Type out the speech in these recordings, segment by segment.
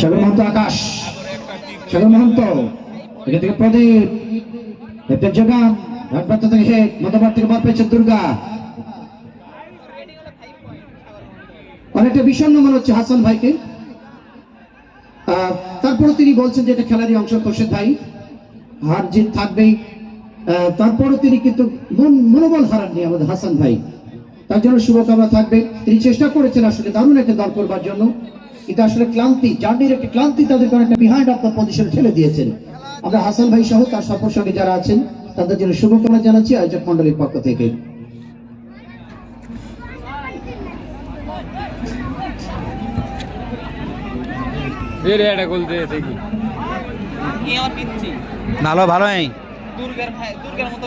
সাগর মহন্ত আকাশ। সাগর মহন্ত। এখান থেকে প্রদীপ। একটা যোগান। ঘাটপাত্র থেকে হেড মধ্যবার থেকে বল পেয়েছে দুর্গা। অনেকটা বিষণ্ণ মনে হচ্ছে হাসান ভাইকে। তারপরে তিনি বলছেন যে এটা খেলারই অংশ খোরশেদ ভাই। হার জিত থাকবেই। তারপরে তিনি কিন্তু মন মনোবল হারাননি আমাদের হাসান ভাই। তার জন্য শুভকামনা থাকবে। তিনি চেষ্টা করেছেন আসলে দারুণ একটা দল করবার জন্য। কিন্তু আসলে ক্লান্তি জার্নির একটা ক্লান্তি তাদেরকে অনেকটা বিহাইন্ড অফ দ্য পজিশন ঠেলে দিয়েছেন। আমরা হাসান ভাই সহ তার সফর সঙ্গে যারা আছেন তাদের জন্য শুভকামনা জানাচ্ছি আয়োজক মন্ডলীর পক্ষ থেকে। ভালো ভালো দুর্গার ভাই দুর্গার মতো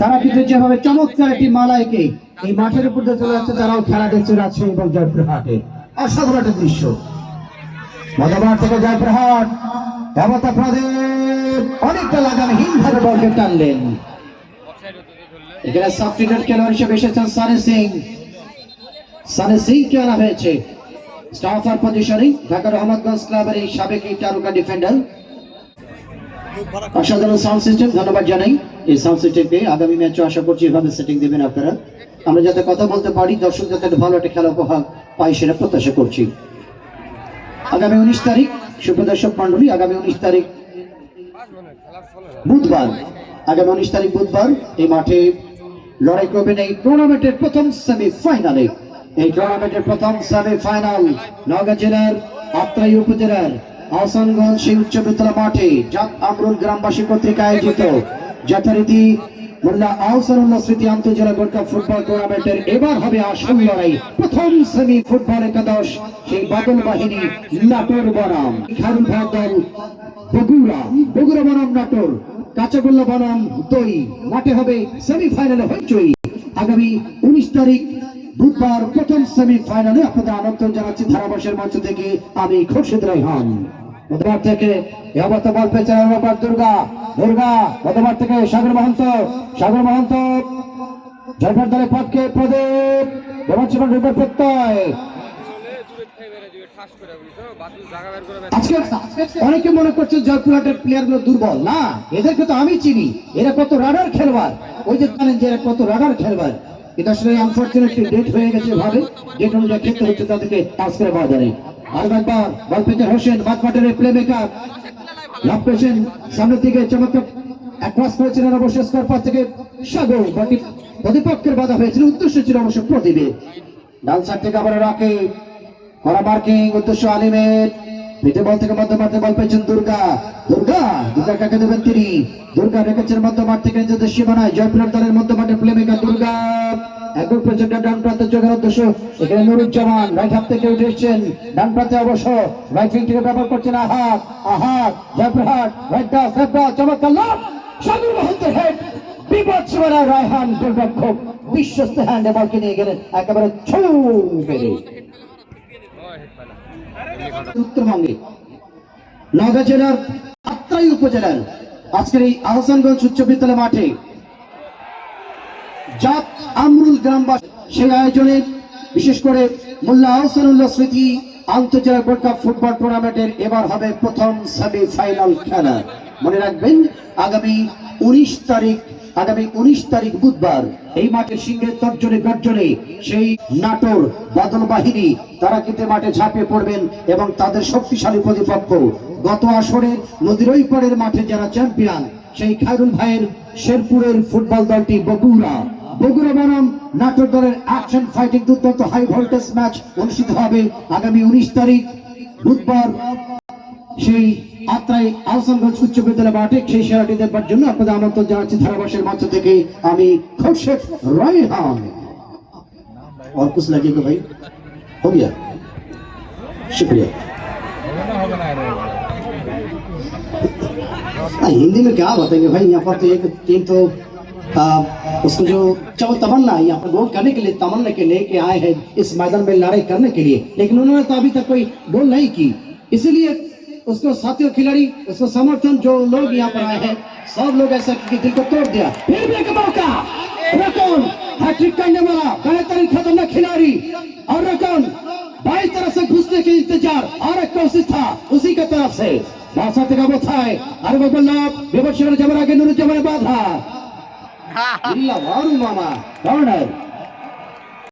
তারা কিন্তু যেভাবে চমৎকার একটি মালায়কে এই মাঠের উপর দিয়ে চলে যাচ্ছে তারাও খেলা দেখছে রাজশাহী এবং জয়পুরহাটে। অসাধারণ একটা দৃশ্য। মধুবার থেকে জয়পুরহাট। হেমতা প্রদীপ অনেকটা লাগামহীন ভাবে বলকে টানলেন। এখানে সাবস্টিটিউট খেলোয়াড় হিসেবে এসেছেন সানি সিং। সানি সিং কে আনা হয়েছে। স্টাফার পজিশনে ঢাকা রহমতগঞ্জ ক্লাবের এই সাবেক এই তারকা ডিফেন্ডার অসাধারণ সাউন্ড সিস্টেম ধন্যবাদ জানাই। এই সাউন্ড সিস্টেমকে আগামী ম্যাচও আশা করছি এভাবে সেটিং দেবেন আপনারা। আমরা যাতে কথা বলতে পারি, দর্শক যাতে ভালো একটা খেলা উপহার পাই সেটা প্রত্যাশা করছি। আগামী উনিশ তারিখ, সুপ্রদর্শক মন্ডলী আগামী উনিশ তারিখ বুধবার। আগামী উনিশ তারিখ বুধবার, এই মাঠে লড়াই করবেন এই টুর্নামেন্টের প্রথম সেমিফাইনালে এই টুর্নামেন্টের প্রথম সেমিফাইনাল নওগাঁ জেলার আত্রাই উপজেলার আসানগঞ্জ সেই উচ্চ বিদ্যালয় মাঠে জাত আমরুল গ্রামবাসী কর্তৃক আয়োজিত। যথারীতি মোল্লা আহসানুল্লাহ স্মৃতি ফুটবল টুর্নামেন্টের এবার হবে আসল লড়াই। প্রথম সেমি একাদশ, সেই বাদল বাহিনী নাটোর বনাম। বগুড়া। বগুড়া বনাম, নাটোর। কাঁচাগোল্লা বনাম দই। মাঠে হবে হইচই। আগামী উনিশ তারিখ বুধবার প্রথম সেমিফাইনালে আপনাদের আমন্ত্রণ জানাচ্ছি ধারাবাসের মঞ্চ থেকে আমি খোরশেদ রাইহান মধুবার থেকে এবার বল পেয়েছে দুর্গা দুর্গা মধুবার থেকে সাগর মহন্ত সাগর মহন্ত। দলের পক্ষে প্রদীপ দেবাঞ্চন রূপের প্রত্যয়। অনেকে মনে করছে জয়পুরহাটের প্লেয়ারগুলো দুর্বল। না, এদেরকে তো আমি চিনি। এরা কত রাডার খেলবার ওই যে জানেন যে এরা কত রাডার খেলবার এটা আসলে আনফর্চুনেটলি ডেট হয়ে গেছে ভাবে ডেট অনুযায়ী খেলতে হচ্ছে তাদেরকে পাস করে পাওয়া যায় আর একবার বল পেতে হোসেন বাদমাটের প্লে মেকার লাভ করেছেন সামনের দিকে চমৎকার ক্রস করেছিলেন অবশ্য স্কোর থেকে সাগর। প্রতিপক্ষের বাধা হয়েছিল উদ্দেশ্য ছিল অবশ্য প্রদীপের ডান সাইড থেকে আবার করা মার্কিং উদ্দেশ্য আলিমের। পেটে বল থেকে মধ্য মাঠে বল পেয়েছেন দুর্গা। দুর্গা দুর্গা কাকে দেবেন তিনি? দুর্গা রেখেছেন মধ্য থেকে নিজেদের সীমানায়। জয়পুরের দলের মধ্য মাঠে প্লেমেকার দুর্গা। পর্যন্ত ডান চোখের উদ্দেশ্য, এখানে রাইট হাত থেকে উঠে এসছেন। ডান প্রান্তে অবশ্য রাইট ব্যবহার করছেন আহাত আহাত রাইট ডাস লেফট ডাস চমৎকার সাদুর হেড বিপদ রায়হান গোলরক্ষক বিশ্বস্ত হ্যান্ডে বলকে নিয়ে গেলেন একেবারে ছৌ উত্তরবঙ্গে নওগাঁ জেলার আত্রাই উপজেলার আজকের এই আহসানগঞ্জ উচ্চ বিদ্যালয় মাঠে জাত আমরুল গ্রামবাসী সেই আয়োজনে বিশেষ করে মোল্লা আহসানুল্লাহ স্মৃতি আন্তর্জাতিক ওয়ার্ল্ড কাপ ফুটবল টুর্নামেন্টের এবার হবে প্রথম সেমিফাইনাল খেলা। মনে রাখবেন, আগামী উনিশ তারিখ, আগামী উনিশ তারিখ বুধবার এই মাঠে সিংহের তর্জনে গর্জনে সেই নাটোর বাদল বাহিনী তারা কিন্তু মাঠে ঝাঁপিয়ে পড়বেন এবং তাদের শক্তিশালী প্রতিপক্ষ। গত আসরে নদীর ওই পরের মাঠে যারা চ্যাম্পিয়ন সেই খায়রুল ভাইয়ের শেরপুরের ফুটবল দলটি বগুড়া। বগুড়া বনাম নাটোর দলের অ্যাকশন ফাইটিং দুর্দান্ত হাই ভোল্টেজ ম্যাচ অনুষ্ঠিত হবে আগামী উনিশ তারিখ বুধবার সেই আত্রাই আহসানগঞ্জ উচ্চ বিদ্যালয় মাঠে সেই সেরাটি দেখবার জন্য আপনাদের আমন্ত্রণ জানাচ্ছি ধারাবাসের মঞ্চ থেকে আমি খোরশেদ রায়হান और कुछ लगेगा भाई हो गया शुक्रिया হবে না হবে না हाँ, हिंदी में क्या बताएंगे भाई यहाँ पर तो एक टीम तो उसको जो चौ तमन्ना यहाँ पर गोल करने के लिए, तमन्ना के लेके आए हैं, इस मैदान में लड़ाई करने के लिए। लेकिन उन्होंने तो अभी तक कोई गोल नहीं की। इसलिए उसको साथियों, खिलाड़ी, उसको समर्थन जो लोग यहाँ पर आए हैं, सब लोग ऐसा कि दिल को तोड़ दिया। फिर भी एक मौका। रकम हैट्रिक करने वाला, बेहतरीन खतरनाक खिलाड़ी। और रकम बाई तरफ़ से घुसने के इंतज़ार। और एक कोशिश था, उसी के तरफ़ से। भाषा तक बोथा है अरे बल्लाभ, विपक्ष जमरा के नूर जमरा बाधा। இல்ல வாரும் மாமா. கவர்னர்.